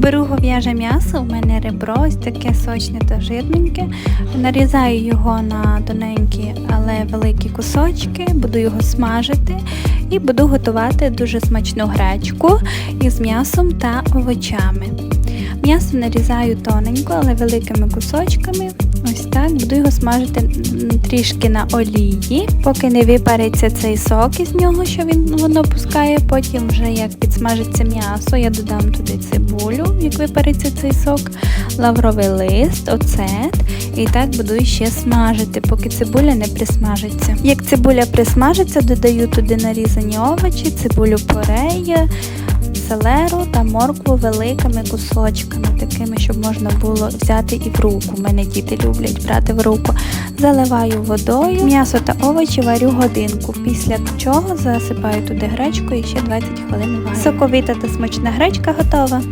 Беру гов'яже м'ясо, у мене ребро, ось таке сочне та жирненьке. Нарізаю його на тоненькі, але великі кусочки, буду його смажити і буду готувати дуже смачну гречку із м'ясом та овочами. М'ясо нарізаю тоненько, але великими кусочками. Ось так, буду його смажити трішки на олії, поки не випариться цей сок із нього, що він воно пускає. Потім, вже як підсмажиться м'ясо, я додам туди цибулю, як випариться цей сок, лавровий лист, оцет. І так буду ще смажити, поки цибуля не присмажиться. Як цибуля присмажиться, додаю туди нарізані овочі, цибулю порей, селеру та моркву великими кусочками, такими, щоб можна було взяти і в руку. Мене діти люблять брати в руку. Заливаю водою, м'ясо та овочі варю годинку. Після чого засипаю туди гречку і ще 20 хвилин варю. Соковита та смачна гречка готова.